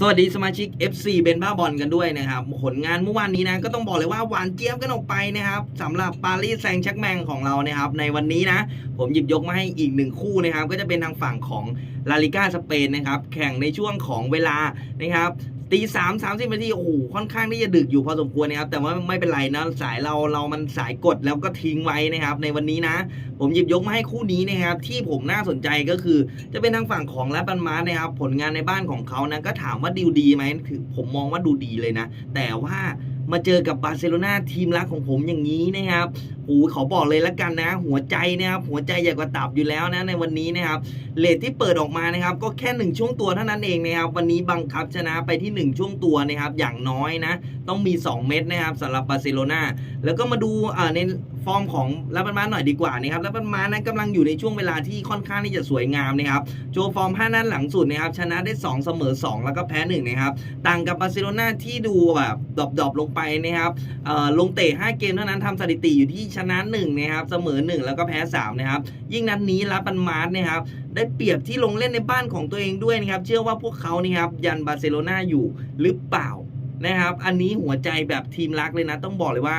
สวัสดีสมาชิก FC เบนบ้าบอลกันด้วยนะครับผลงานเมื่อวานนี้นะก็ต้องบอกเลยว่าหวานเจี๊ยบกันออกไปนะครับสำหรับปารีสแซงชักแมงของเรานะครับ ในวันนี้นะ ผมหยิบยกมาให้อีกหนึ่งคู่นะครับ ก็จะเป็นทางฝั่งของลาลิก้าสเปนนะครับ แข่งในช่วงของเวลานะครับ ตีสามสามสิบนาทีโอ้โหค่อนข้างที่จะดึกอยู่พอสมควรนะครับแต่ว่าไม่เป็นไรนะสายเราเรามันสายกดแล้วก็ทิ้งไว้นะครับ ในวันนี้นะ ผมหยิบยกมาให้คู่นี้นะครับ ที่ผมน่าสนใจก็คือ จะเป็นทางฝั่งของแลบันมาร์นะครับ ผลงานในบ้านของเขานะก็ถามว่าดีดีไหมคือผมมองว่าดูดีเลยนะ แต่ว่า มาเจอกับบาร์เซโลนาทีมรักของผมอย่างนี้นะครับโอ้ขอบอกเลยละกันนะ หัวใจนะครับหัวใจใหญ่กว่าตับอยู่แล้วนะในวันนี้นะครับเลทที่เปิดออกมานะครับ ก็แค่หนึ่งช่วงตัวเท่านั้นเองนะครับ วันนี้บังคับชนะไปที่หนึ่งช่วงตัวนะครับ อย่างน้อยนะ ต้องมี 2 เม็ดนะครับสำหรับบาร์เซโลนาแล้วก็มาดูเอ่อใน ฟอร์มของลาบันมาหน่อยดีกว่านะครับลาบันมานั้นกำลังอยู่ในช่วงเวลาที่ค่อนข้างที่จะสวยงามนะครับโชว์ฟอร์ม 5 นัดหลังสุดนะครับชนะได้ 2 เสมอ 2 แล้วก็แพ้1นะครับต่างกับบาร์เซโลนาที่ดูแบบดรอปๆลงไปนะครับลงเตะ 5 เกมเท่านั้นทำสถิติอยู่ที่ชนะ1นะครับเสมอ 1 แล้วก็แพ้3นะครับยิ่งนัดนี้ลาบันมาร์นะครับได้เปรียบที่ลงเล่นในบ้านของตัวเองด้วยนะครับเชื่อว่าพวกเขานี่ครับยันบาร์เซโลนาอยู่หรือเปล่านะครับ อันนี้หัวใจแบบทีมรักเลยนะ ต้องบอกเลยว่า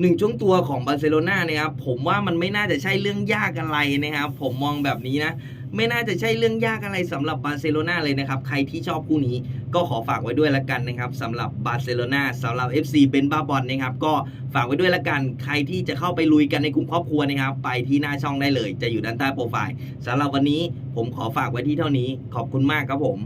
หนึ่งช่วงตัวของบาร์เซโลนาเนี่ยครับผมว่ามันไม่น่าจะใช่เรื่องยากอะไรนะครับผมมองแบบนี้นะไม่น่าจะใช่เรื่องยากอะไรสำหรับบาร์เซโลนาเลยนะครับ ใครที่ชอบคู่นี้ก็ขอฝากไว้ด้วยละกันนะครับสำหรับบาร์เซโลนาสำหรับ FC เป็นบาบอลนะครับ ก็ฝากไว้ด้วยละกัน ใครที่จะเข้าไปลุยกันในกลุ่มครอบครัวนะครับ ไปที่หน้าช่องได้เลย จะอยู่ด้านใต้โปรไฟล์สำหรับวันนี้ผมขอฝากไว้ที่เท่านี้ ขอบคุณมากครับผม